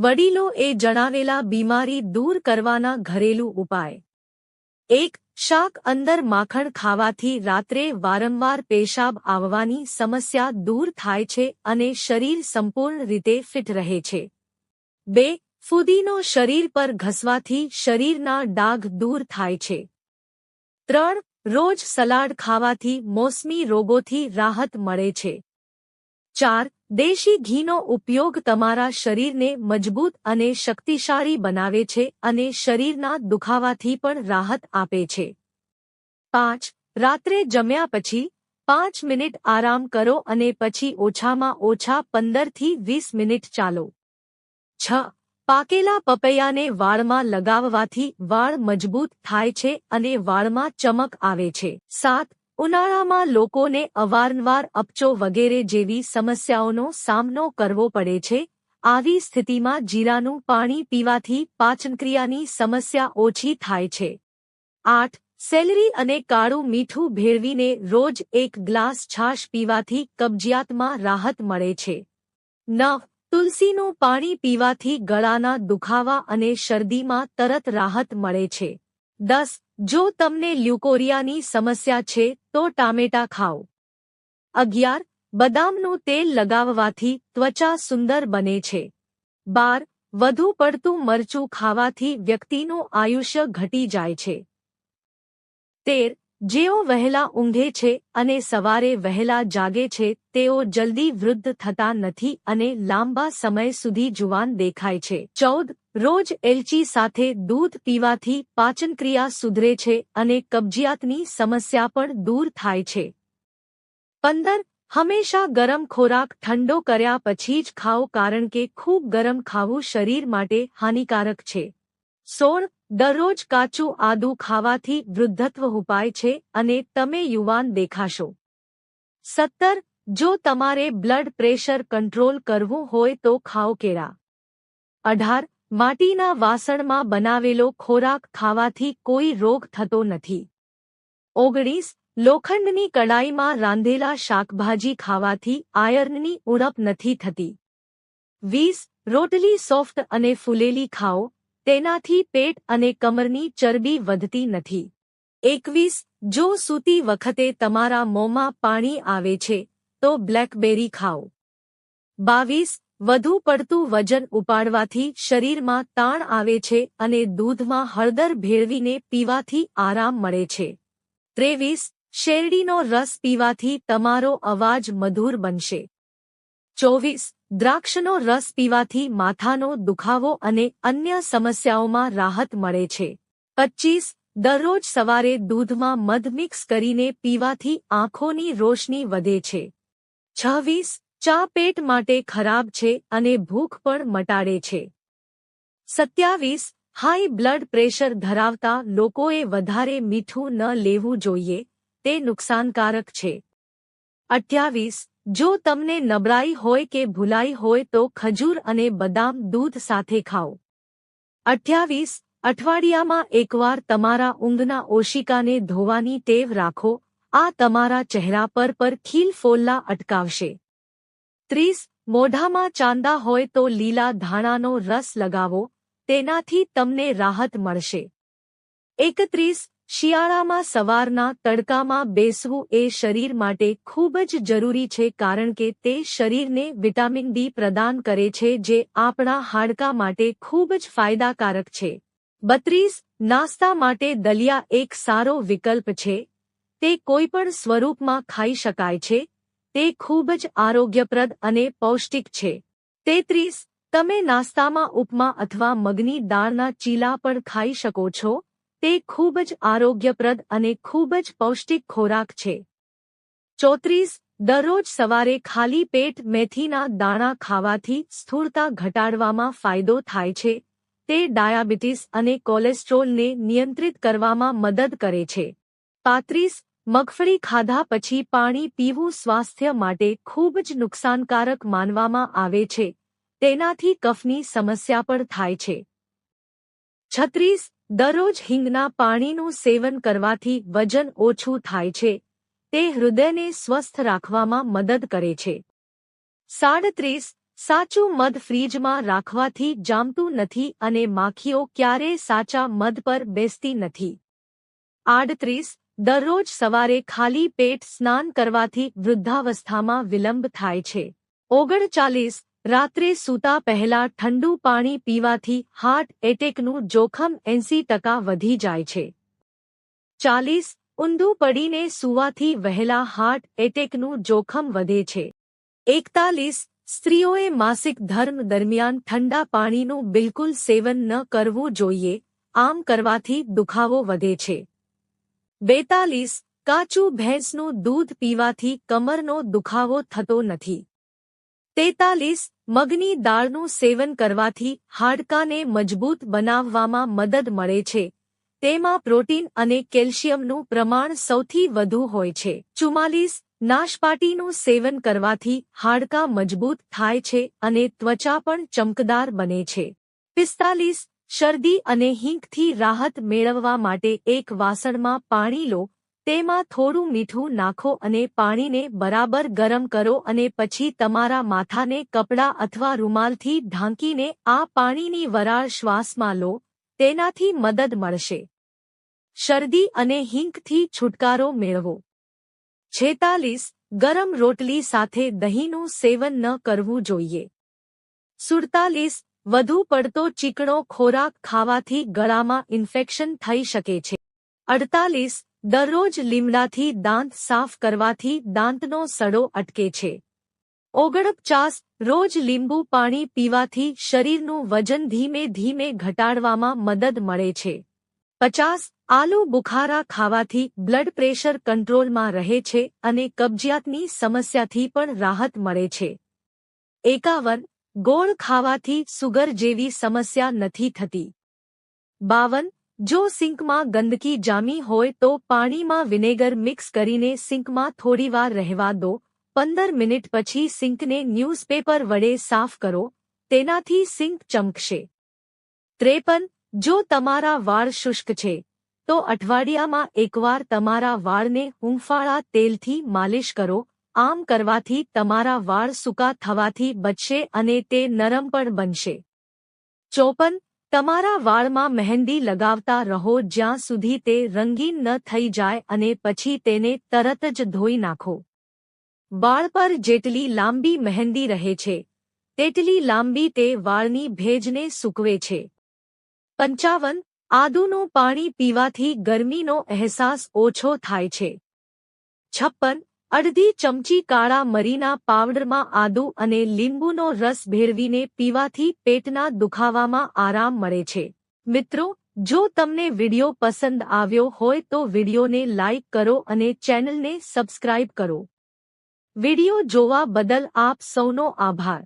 વડીલો એ જણાવેલા બીમારી દૂર કરવાના ઘરેલું ઉપાય. એક, શાક અંદર માખણ ખાવાથી રાત્રે વારંવાર પેશાબ આવવાની સમસ્યા દૂર થાય છે અને શરીર સંપૂર્ણ રીતે ફિટ રહે છે. બે, ફુદીનો શરીર પર ઘસવાથી શરીરના ડાઘ દૂર થાય છે. ત્રણ, રોજ સલાડ ખાવાથી મોસમી રોગોથી રાહત મળે છે. ચાર દેશી ઘીનો ઉપયોગ તમારા શરીરને મજબૂત અને શક્તિશાળી બનાવે છે અને શરીરના દુખાવાથી પણ રાહત આપે છે. પાંચ, રાત્રે જમ્યા પછી પાંચ મિનિટ આરામ કરો અને પછી ઓછામાં ઓછા પંદરથી વીસ મિનિટ ચાલો. છ, પાકેલા પપૈયાને વાળમાં લગાવવાથી વાળ મજબૂત થાય છે અને વાળમાં ચમક આવે છે. સાત ઉનાળામાં લોકોને અવારનવાર અપચો વગેરે જેવી સમસ્યાઓનો સામનો કરવો પડે છે. આવી સ્થિતિમાં જીરાનું પાણી પીવાથી પાચનક્રિયાની સમસ્યા ઓછી થાય છે. આઠ, સેલરી અને કાળું મીઠું ભેળવીને રોજ એક ગ્લાસ છાશ પીવાથી કબજિયાતમાં રાહત મળે છે. નવ, તુલસીનું પાણી પીવાથી ગળાના દુખાવા અને શરદીમાં તરત રાહત મળે છે. દસ, જો તમને લ્યુકોરિયાની સમસ્યા છે તો ટામેટા ખાઓ. અગિયાર, બદામનું તેલ લગાવવાથી ત્વચા સુંદર બને છે. બાર, વધુ પડતું મરચું ખાવાથી વ્યક્તિનું આયુષ્ય ઘટી જાય છે. તેર, જેઓ વહેલા ઊંઘે છે અને સવારે વહેલા જાગે છે, તેઓ જલ્દી વૃદ્ધ થતા નથી અને લાંબા સમય સુધી જુવાન દેખાય છે. ચૌદ રોજ એલચી સાથે દૂધ પીવાથી પાચનક્રિયા સુધરે છે અને કબજિયાતની સમસ્યા પણ દૂર થાય છે. પંદર, હંમેશા ગરમ ખોરાક ઠંડો કર્યા પછી જ ખાઓ કારણ કે ખૂબ ગરમ ખાવું શરીર માટે હાનિકારક છે. સોળ, દરરોજ કાચું આદુ ખાવાથી વૃદ્ધત્વ ઉપાય છે અને તમે યુવાન દેખાશો. સત્તર, જો તમારે બ્લડ પ્રેશર કંટ્રોલ કરવું હોય તો ખાઓ કેળા. અઢાર માટીના વાસણમાં બનાવેલો ખોરાક ખાવાથી કોઈ રોગ થતો નથી. ઓગણીસ, લોખંડની કડાઈમાં રાંધેલા શાકભાજી ખાવાથી આયર્નની ઉણપ નથી થતી. વીસ, રોટલી સોફ્ટ અને ફૂલેલી ખાઓ, તેનાથી પેટ અને કમરની ચરબી વધતી નથી. એકવીસ, જો સૂતી વખતે તમારા મોંમાં પાણી આવે છે, તો બ્લેકબેરી ખાઓ. બાવીસ વધુ પડતું વજન ઉપાડવાથી શરીરમાં તાણ આવે છે અને દૂધમાં હળદર ભેળવીને પીવાથી આરામ મળે છે. ત્રેવીસ, શેરડીનો રસ પીવાથી તમારો અવાજ મધુર બનશે. ચોવીસ, દ્રાક્ષનો રસ પીવાથી માથાનો દુખાવો અને અન્ય સમસ્યાઓમાં રાહત મળે છે. પચ્ચીસ, દરરોજ સવારે દૂધમાં મધ મિક્સ કરીને પીવાથી આંખોની રોશની વધે છે. છવ્વીસ ચા પેટ માટે ખરાબ છે અને ભૂખ પણ મટાડે છે. સત્યાવીસ, હાઈ બ્લડ પ્રેશર ધરાવતા લોકોએ વધારે મીઠું ન લેવું જોઈએ, તે નુકસાનકારક છે. અઠ્યાવીસ, જો તમને નબળાઈ હોય કે ભૂલાઈ હોય તો ખજૂર અને બદામ દૂધ સાથે ખાઓ. અઠ્યાવીસ, અઠવાડિયામાં એકવાર તમારા ઊંઘના ઓશિકાને ધોવાની ટેવ રાખો, આ તમારા ચહેરા પર પર ખીલ ફોલ્લા અટકાવશે. ત્રીસ, મોઢામાં ચાંદા હોય તો લીલા ધાણાનો રસ લગાવો, તેનાથી તમને રાહત મળશે. એકત્રીસ, શિયાળામાં સવારના તડકામાં બેસવું એ શરીર માટે ખૂબ જ જરૂરી છે કારણ કે તે શરીરને વિટામિન ડી પ્રદાન કરે છે જે આપણા હાડકા માટે ખૂબ જ ફાયદાકારક છે. બત્રીસ, નાસ્તા માટે દલિયા એક સારો વિકલ્પ છે. તે કોઈપણ સ્વરૂપમાં ખાઈ શકાય છે. તે ખૂબ જ આરોગ્યપ્રદ અને પૌષ્ટિક છે. તેત્રીસ, તમે નાસ્તામાં ઉપમા અથવા મગની દાળના ચીલા પણ ખાઈ શકો છો. તે ખૂબ જ આરોગ્યપ્રદ અને ખૂબ જ પૌષ્ટિક ખોરાક છે. ચોત્રીસ, દરરોજ સવારે ખાલી પેટ મેથીના દાણા ખાવાથી સ્થૂળતા ઘટાડવામાં ફાયદો થાય છે. તે ડાયાબિટીસ અને કોલેસ્ટ્રોલને નિયંત્રિત કરવામાં મદદ કરે છે. પાંત્રીસ મગફળી ખાધા પછી પાણી પીવું સ્વાસ્થ્ય માટે ખૂબ જ નુકસાનકારક માનવામાં આવે છે. તેનાથી કફની સમસ્યા પણ થાય છે. છત્રીસ, દરરોજ હિંગના પાણીનું સેવન કરવાથી વજન ઓછું થાય છે. તે હૃદયને સ્વસ્થ રાખવામાં મદદ કરે છે. સાડત્રીસ, સાચું મધ ફ્રીજમાં રાખવાથી જામતું નથી અને માખીઓ ક્યારેય સાચા મધ પર બેસતી નથી. આડત્રીસ દરરોજ સવારે ખાલી પેટ સ્નાન કરવાથી વૃદ્ધાવસ્થામાં વિલંબ થાય છે. ઓગણચાલીસ, રાત્રે સૂતા પહેલા ઠંડુ પાણી પીવાથી હાર્ટ એટેકનું જોખમ એંસી ટકા વધી જાય છે. ચાલીસ, ઊંધું પડીને સૂવાથી વહેલા હાર્ટ એટેકનું જોખમ વધે છે. એકતાલીસ, સ્ત્રીઓએ માસિક ધર્મ દરમિયાન ઠંડા પાણીનું બિલકુલ સેવન ન કરવું જોઈએ, આમ કરવાથી દુખાવો વધે છે. બેતાલીસ, કાચું ભેંસનું દૂધ પીવાથી કમરનો દુખાવો થતો નથી. તેતાલીસ, મગની દાળનું સેવન કરવાથી હાડકાને મજબૂત બનાવવામાં મદદ મળે છે. તેમાં પ્રોટીન અને કેલ્શિયમનું પ્રમાણ સૌથી વધુ હોય છે. ચુમ્માલીસ, નાશપાટીનું સેવન કરવાથી હાડકા મજબૂત થાય છે અને ત્વચા પણ ચમકદાર બને છે. પિસ્તાલીસ શરદી અને હિંકથી રાહત મેળવવા માટે એક વાસણમાં પાણી લો, તેમાં થોડું મીઠું નાખો અને પાણીને બરાબર ગરમ કરો અને પછી તમારા માથાને કપડાં અથવા રૂમાલથી ઢાંકીને આ પાણીની વરાળ શ્વાસમાં લો, તેનાથી મદદ મળશે. શરદી અને હિંકથી છુટકારો મેળવો. છેતાલીસ, ગરમ રોટલી સાથે દહીંનું સેવન ન કરવું જોઈએ. સુડતાલીસ વધુ પડતો ચીકણો ખોરાક ખાવાથી ગળામાં ઇન્ફેક્શન થઈ શકે છે. અડતાલીસ, દરરોજ લીમડાથી દાંત સાફ કરવાથી દાંતનો સડો અટકે છે. ઓગણપચાસ, રોજ લીંબુ પાણી પીવાથી શરીરનું વજન ધીમે ધીમે ઘટાડવામાં મદદ મળે છે. પચાસ, આલુ બુખારા ખાવાથી બ્લડ પ્રેશર કંટ્રોલમાં રહે છે અને કબજિયાતની સમસ્યાથી પણ રાહત મળે છે. એકાવન ગોળ ખાવાથી સુગર જેવી સમસ્યા નથી થતી. બાવન, જો સિંકમાં ગંદકી જામી હોય તો પાણીમાં વિનેગર મિક્સ કરીને સિંકમાં થોડીવાર રહેવા દો. પંદર મિનિટ પછી સિંકને ન્યૂઝપેપર વડે સાફ કરો, તેનાથી સિંક ચમકશે. ત્રેપન, જો તમારા વાળ શુષ્ક છે, તો અઠવાડિયામાં એકવાર તમારા વાળને હૂંફાળા તેલથી માલિશ કરો આમ કરવાથી તમારા વાળ સૂકા થવાથી બચશે અને તે નરમ પણ બનશે. ચોપન, તમારા વાળમાં મહેંદી લગાવતા રહો જ્યાં સુધી તે રંગીન ન થઈ જાય અને પછી તેને તરત જ ધોઈ નાખો. વાળ પર જેટલી લાંબી મહેંદી રહે છે, તેટલી લાંબી તે વાળની ભેજને સૂકવે છે. પંચાવન, આદુનું પાણી પીવાથી ગરમીનો અહેસાસ ઓછો થાય છે. છપ્પન અડધી ચમચી કાળા મરીના પાવડરમાં આદુ અને લીંબુનો રસ ભેળવીને પીવાથી પેટના દુખાવામાં આરામ મળે છે. મિત્રો, જો તમને વિડિયો પસંદ આવ્યો હોય તો વિડિયોને લાઇક કરો અને ચેનલને સબસ્ક્રાઇબ કરો. વિડિયો જોવા બદલ આપ સૌનો આભાર.